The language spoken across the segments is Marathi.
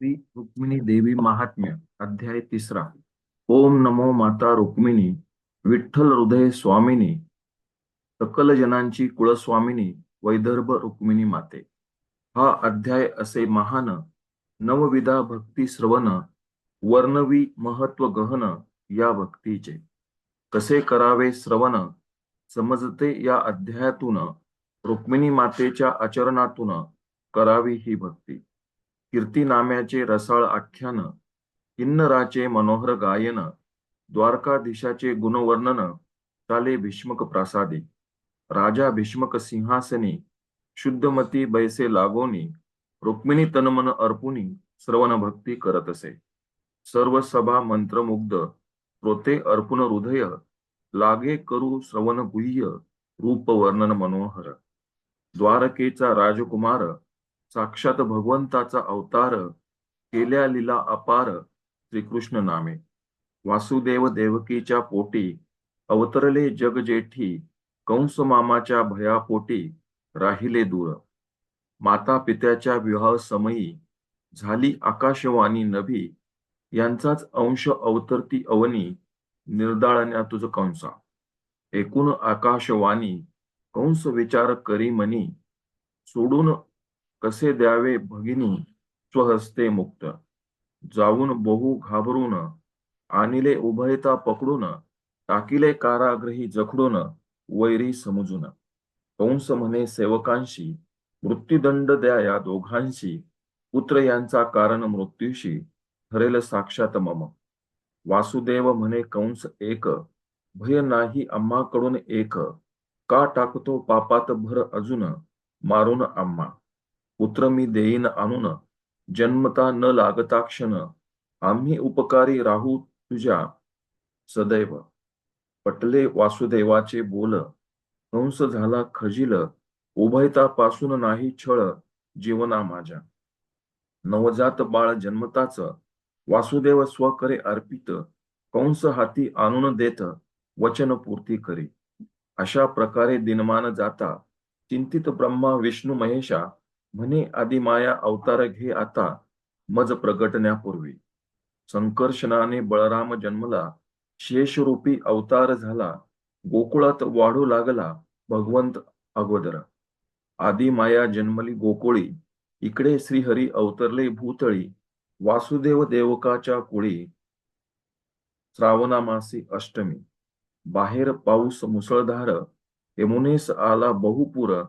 श्री रुक्मिणी देवी महात्म्य अध्याय तिसरा. ओम नमो माता रुक्मिणी विठ्ठल हृदय स्वामिनी सकल जनांची कुळस्वामिनी वैदर्भ रुक्मिणी माते. हा अध्याय असे महान नवविधा भक्ती श्रवण वर्णवी महत्त्व गहन या भक्तीचे. कसे करावे श्रवण? समजते या अध्यायातून रुक्मिणी मातेच्या आचरणातून करावी ही भक्ती. कीर्तीनाम्याचे रसाळ आख्यान किन्नराचे मनोहर गायन द्वारकाधीशाचे गुणवर्णन चाले भीष्मक प्रासादी राजा भीष्मक सिंहासनी शुद्धमती बैसे लागोनी रुक्मिणी तनमन अर्पुनी श्रवण भक्ती करत असे सर्व सभा मंत्रमुग्ध प्रोते अर्पुन हृदय लागे करू श्रवण गुह्य रूप वर्णन मनोहर. द्वारकेचा राजकुमार साक्षात भगवंताचा अवतार केल्या लीला अपार श्रीकृष्ण नामे. वासुदेव देवकीच्या पोटी अवतरले जग जेठी कंस मामाच्या भयापोटी राहिले दूर. माता पित्याच्या विवाह समयी झाली आकाशवाणी नभी यांचाच अंश अवतरती अवनी निर्दाळण्या तुझ कंसा. एकूण आकाशवाणी कंस विचार करी मनी सोडून कसे द्यावे भगिनी? स्वहस्ते मुक्त. जाऊन बहु घाबरून आणिले उभयता पकडून टाकिले कारागृही जखडून वैरी समजून. कंस म्हणे सेवकांशी मृत्यूदंड द्या या दोघांशी. पुत्र यांचा कारण मृत्यूशी ठरेल साक्षात मम. वासुदेव म्हणे कंस एक भय नाही आम्हाकडून एक. का टाकतो पापात भर अजून? मारून आम्हा. पुत्र मी देईन आणून जन्मता न लागता क्षण आम्ही उपकारी राहू तुझ्या सदैव. पटले वासुदेवाचे बोल कंस झाला खजिल उभयता पासून नाही छळ जीवना माझ्या. नवजात बाळ जन्मताच वासुदेव स्वकरे अर्पित कंस हाती आणून देत वचन पूर्ती करी. अशा प्रकारे दिनमान जाता चिंतित ब्रह्मा विष्णू महेशा म्हणे आदिमाया माया अवतार घे आता मज प्रगटण्यापूर्वी. संकर्षणाने बळराम जन्मला शेषरूपी अवतार झाला गोकुळात वाढू लागला भगवंत अगोदर. आदिमाया जन्मली गोकुळी इकडे श्रीहरी अवतरले भूतळी वासुदेव देवकाच्या कुळी. श्रावणामासी अष्टमी बाहेर पाऊस मुसळधार यमुनेस आला बहुपूर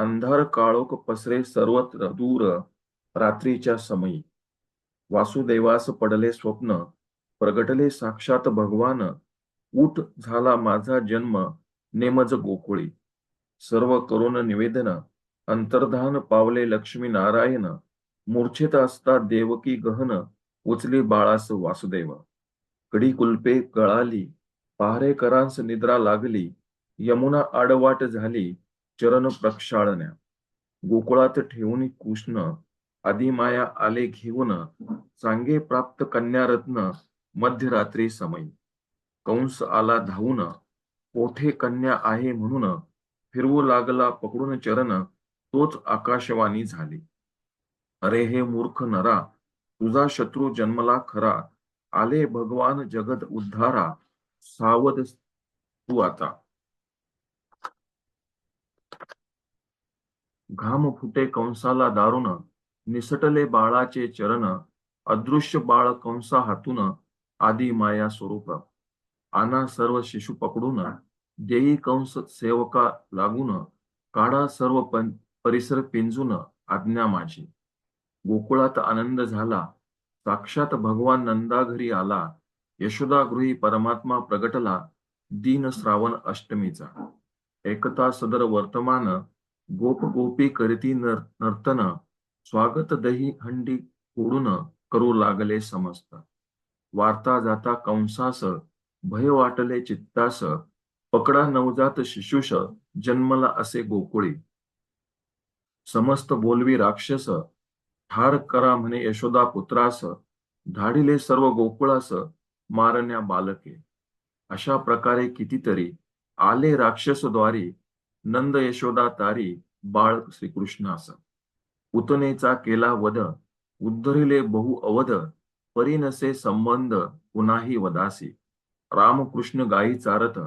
अंधार काळोख पसरे सर्वत्र दूर रात्रीच्या समयी. वासुदेवास पडले स्वप्न प्रगटले साक्षात भगवान. उठ झाला माझा जन्म नेमज गोकुळी. सर्व करून निवेदन अंतर्धान पावले लक्ष्मी नारायण. मूर्छेत असता देवकी गहन उचली बाळास वासुदेव. कडी कुलपे कळाली पहारेकरांस निद्रा लागली यमुना आडवाट झाली चरण प्रक्षाळण्या. गोकुळात ठेवून कृष्ण आदिमाया आले घेऊन चांगे प्राप्त कन्यारत्न मध्यरात्री समय कंस आला धावून पोठे कन्या आहे म्हणून फिरवू लागला पकडून चरण तोच आकाशवाणी झाली. अरे हे मूर्ख नरा तुझा शत्रू जन्मला खरा. आले भगवान जगत उद्धारा सावध तू आता. घाम फुटे कंसाला दारुण निसटले बाळाचे चरण अदृश्य बाळ कंसा हातून आदी माया स्वरूप. आना सर्व शिशु पकडून देई कंस सेवका लागून काढा सर्व परिसर पिंजून आज्ञा माझी. गोकुळात आनंद झाला साक्षात भगवान नंदा घरी आला यशोदा गृही परमात्मा प्रगटला दीन श्रावण अष्टमीचा. एकता सदर वर्तमान गोप गोपी करती नर्तन स्वागत दही हंडी फोडून करू लागले समस्त. वार्ता जाता कंसास भय वाटले चित्तास पकडा नवजात शिशुष जन्मला असे गोकुळी. समस्त बोलवी राक्षस ठार करा म्हणे यशोदा पुत्रास धाडिले सर्व गोकुळास मारण्या बालके. अशा प्रकारे कितीतरी आले राक्षसद्वारी नंद यशोदा तारी बाळ श्रीकृष्णास पुतनेचा केला वध उद्धरिले बहु अवध परिनसे संबंध पुनाही वदासी. रामकृष्ण गायी चारत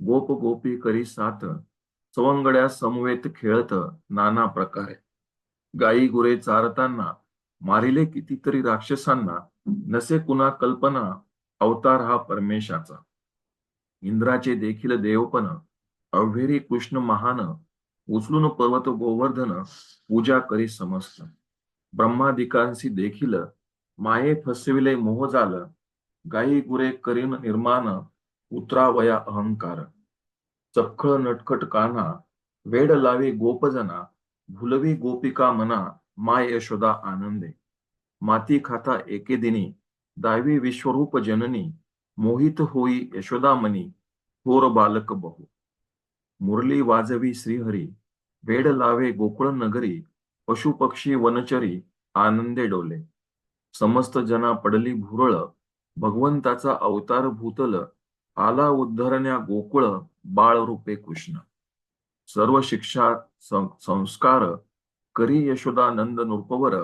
गोप गोपी करी साथ सवंगड्या समवेत खेळत नाना प्रकारे. गायी गुरे चारताना मारिले कितीतरी राक्षसांना नसे कुणा कल्पना अवतार हा परमेशाचा. इंद्राचे देखील देवपण अव्हेरी कृष्ण महान उचलून पर्वत गोवर्धन पूजा करी समस्त. ब्रह्मादिकांशी देखील माये फसविले मोह झालं गायी गुरे करीन निर्माण उतरावया अहंकार. चपखळ नटखट कान्हा वेड लावे गोपजना भुलवी गोपिका मना माय यशोदा आनंदे. माती खाता एके दिनी दावी विश्वरूप जननी मोहित होई यशोदा मनी थोर बालक बहु. मुरली वाजवी श्रीहरी वेड लावे गोकुळ नगरी पशुपक्षी वनचरी आनंदे डोले. समस्त जना पडली भुरळ भगवंताचा अवतार भूतल आला उद्धरण्या गोकुळ बाळ रूपे कृष्ण. सर्व शिक्षा संस्कार करी यशोदानंद नृपवर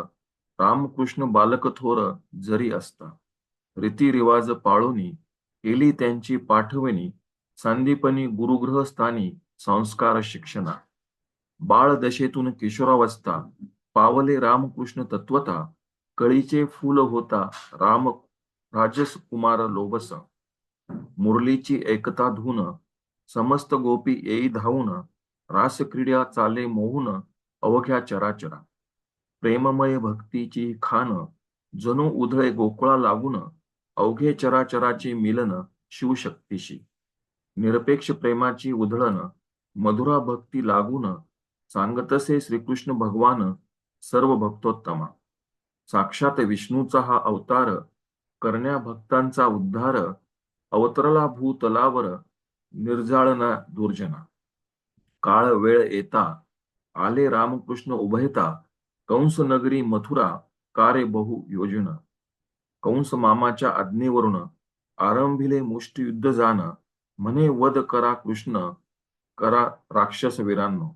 रामकृष्ण बालक थोर जरी असता. रीतिरिवाज पाळोनी केली त्यांची पाठवणी सांदीपणी गुरुग्रहस्थानी संस्कार शिक्षणा. बाळ दशेतून किशोरावस्था पावले रामकृष्ण तत्वता कळीचे फूल होता राम राजस कुमार लोबस मुरलीची एकता धुन समस्त गोपी येई धावून रासक्रीडा चाले मोहून अवघ्या चराचरा. प्रेममय भक्तीची खान जणू उधळे गोकुळा लागून अवघे चराचराचे मिलन शिवशक्तीशी. निरपेक्ष प्रेमाची उधळण मधुरा भक्ती लागून सांगतसे श्रीकृष्ण भगवान सर्व भक्तोत्तमा साक्षात विष्णूचा हा अवतार करण्या भक्तांचा उद्धार अवतरला भूतलावर निर्जाळना दुर्जना. काळ वेळ येता आले रामकृष्ण उभयता कंस नगरी मथुरा कारे बहु योजना. कंस मामाच्या आज्ञेवरून आरंभिले मुष्टियुद्ध जाण म्हणे वध करा कृष्ण करा राक्षस वीरांनो.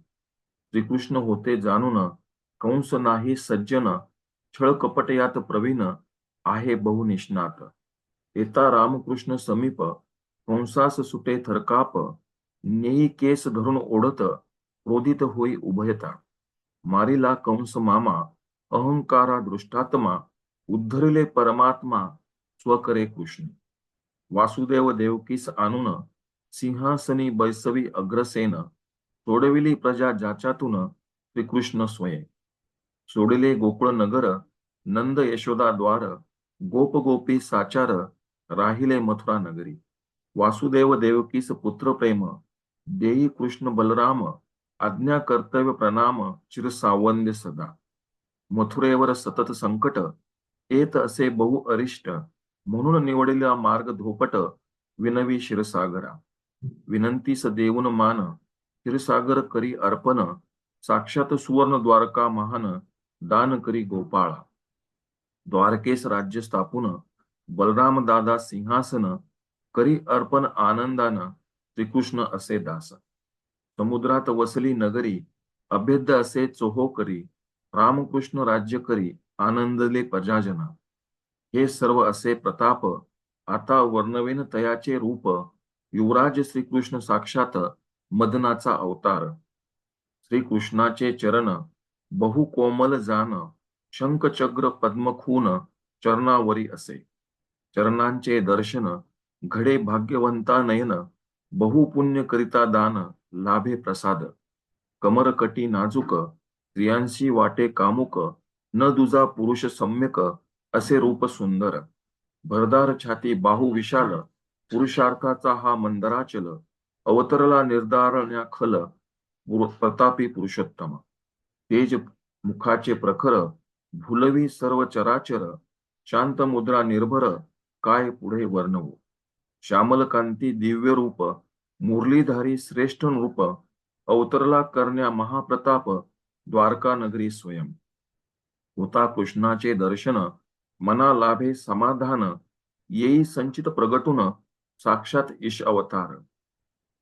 श्रीकृष्ण होते जाणून कंस नाही सज्जन छळ कपट यात प्रवीण आहे बहु निष्णात. येता रामकृष्ण समीप कंसास सुटे थरकाप नेई केस धरून ओढत क्रोधित होई उभयता. मारिला कंस मामा अहंकारा दृष्टात्मा उद्धरिले परमात्मा स्वकरे कृष्ण. वासुदेव देवकीस आणून सिंहासनी बैसवी अग्रसेन सोडविली प्रजा ज्याच्यातून श्रीकृष्ण स्वये. सोडिले गोकुळ नगर नंद यशोदा द्वार गोप गोपी साचार राहिले मथुरा नगरी. वासुदेव देवकीस पुत्र प्रेम देई कृष्ण बलराम आज्ञा कर्तव्य प्रणाम चिर सावंद्य सदा. मथुरेवर सतत संकट येत असे बहु अरिष्ट म्हणून निवडलेला मार्ग धोपट विनवी शिरसागरा. विनंतीस सदेवन मान क्षीरसागर करी अर्पण साक्षात सुवर्ण द्वारका महान दान करी गोपाळा. द्वारकेस राज्य स्थापून बलराम दादा सिंहासन करी अर्पण आनंदान त्रिकृष्ण असे दास. समुद्रात वसली नगरी अभेद्य असे चोहो करी रामकृष्ण राज्य करी आनंदले प्रजाजना. हे सर्व असे प्रताप आता वर्णवेन तयाचे रूप युवराज श्रीकृष्ण साक्षात मदनाचा अवतार. श्रीकृष्णाचे चरण बहु कोमल जान शंखचक्र पद्मखून चरणावरी असे. चरणांचे दर्शन घडे भाग्यवंता नयन बहुपुण्य करिता दान लाभे प्रसाद. कमरकटी नाजूक स्त्रियांशी वाटे कामुक न दुजा पुरुष सम्यक असे रूप सुंदर. भरदार छाती बाहू विशाल पुरुषार्थाचा हा मंदराचल अवतरला निर्धारण्या खल प्रतापी पुरुषोत्तम. तेज मुखाचे प्रखर भुलवी सर्व चराचर शांत मुद्रा निर्भर काय पुढे वर्णवू? श्यामलकांती दिव्य रूप मुरलीधारी श्रेष्ठ नृप अवतरला करण्या महाप्रताप द्वारका नगरी स्वयं. होता कृष्णाचे दर्शन मना लाभे समाधान येई संचित प्रगटून साक्षात ईश अवतार.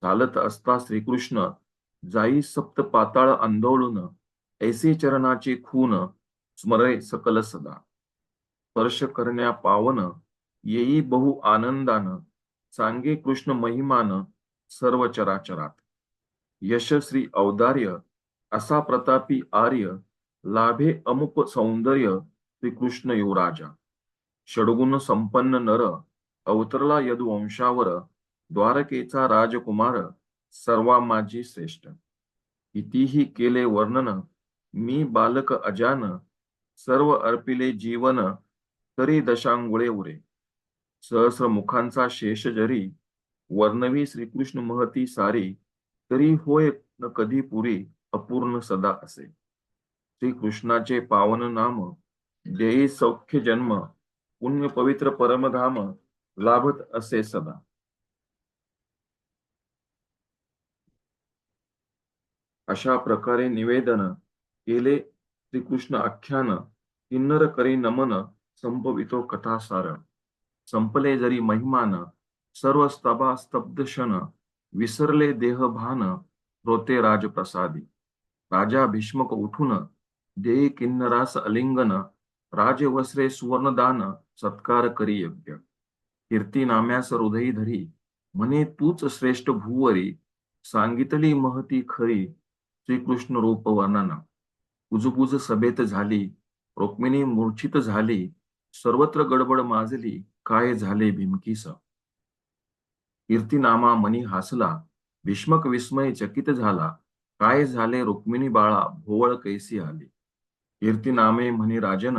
चालत असता श्रीकृष्ण जाई सप्त पाताळ आंदोलन ऐसे चरणाचे खून स्मरे सकल सदा. स्पर्श करण्या पावन येई बहु आनंदान सांगे कृष्ण महिमान सर्व चराचरात. यशश्री औदार्य असा प्रतापी आर्य लाभे अमुप सौंदर्य श्रीकृष्ण युवराजा. षडगुण संपन्न नर अवतरला यदुवंशावर द्वारकेचा राजकुमार सर्वा माझी श्रेष्ठ. कितीही केले वर्णन मी बालक अजान सर्व अर्पिले जीवन तरी दशांगुळे उरे. सहस्र मुखांचा शेष जरी वर्णवी श्रीकृष्ण महती सारी तरी होय न कधी पुरी अपूर्ण सदा असे. श्रीकृष्णाचे पावन नाम देई सौख्य जन्म पुण्य पवित्र परमधाम लाभत असे सदा अशा प्रकारे निवेदन केले श्रीकृष्ण आख्यान किन्नर करी नमन संपवितो कथासार. संपले जरी महिमान सर्व स्तबा स्तब्ध क्षण विसरले देह भान होते राजप्रसादी. राजा भीष्मक उठून देई किन्नरास अलिंगन राजवस्रे सुवर्णदान सत्कार करी यज्ञ. कीर्ती नाम्यास हृदयी धरी. म्हणे तूच श्रेष्ठ भूवरी. सांगितली महती खरी. श्रीकृष्ण रूप वर्णना. उजबुज सभेत झाली. रुक्मिणी मूर्छित झाली. सर्वत्र गडबड माजली. काय झाले भीमकीस कीर्तिनामा मनी हासला. भीष्मक विस्मय चकित झाला. काय झाले रुक्मिणी बाळा? भोवळ कैसी आली. कीर्तिनामे म्हणे राजन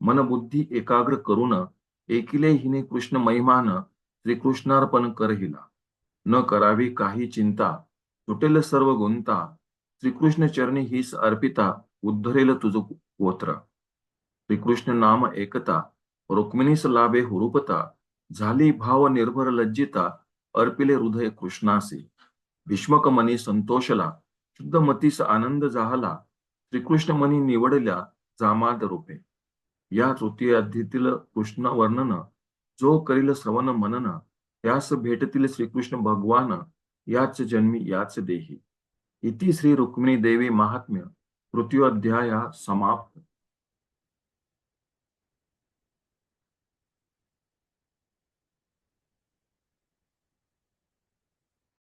मनबुद्धी एकाग्र करून एकिले हिने कृष्ण महिमान श्रीकृष्णार्पण कर हिला. न करावी काही चिंता तुटेल सर्व गुंता. श्रीकृष्ण चरणी हीच अर्पिता उद्धरेल तुझ गोत्र. श्रीकृष्ण नाम एकता रुक्मिणीस लाभे हुरुपता. झाली भाव निर्भर लज्जिता अर्पिले हृदय कृष्णासी. भीष्मक मनी संतोषला शुद्ध मतीस आनंद जाहला. श्रीकृष्ण मनी निवडल्या जामाद रूपे. या तृतीय अध्यातील कृष्ण वर्णन जो करील श्रवण मनन त्यास भेटतील श्रीकृष्ण भगवान याच जन्मी याच देही. इति श्री रुक्मिणी देवी महात्म्य तृतीय अध्याया समाप्त.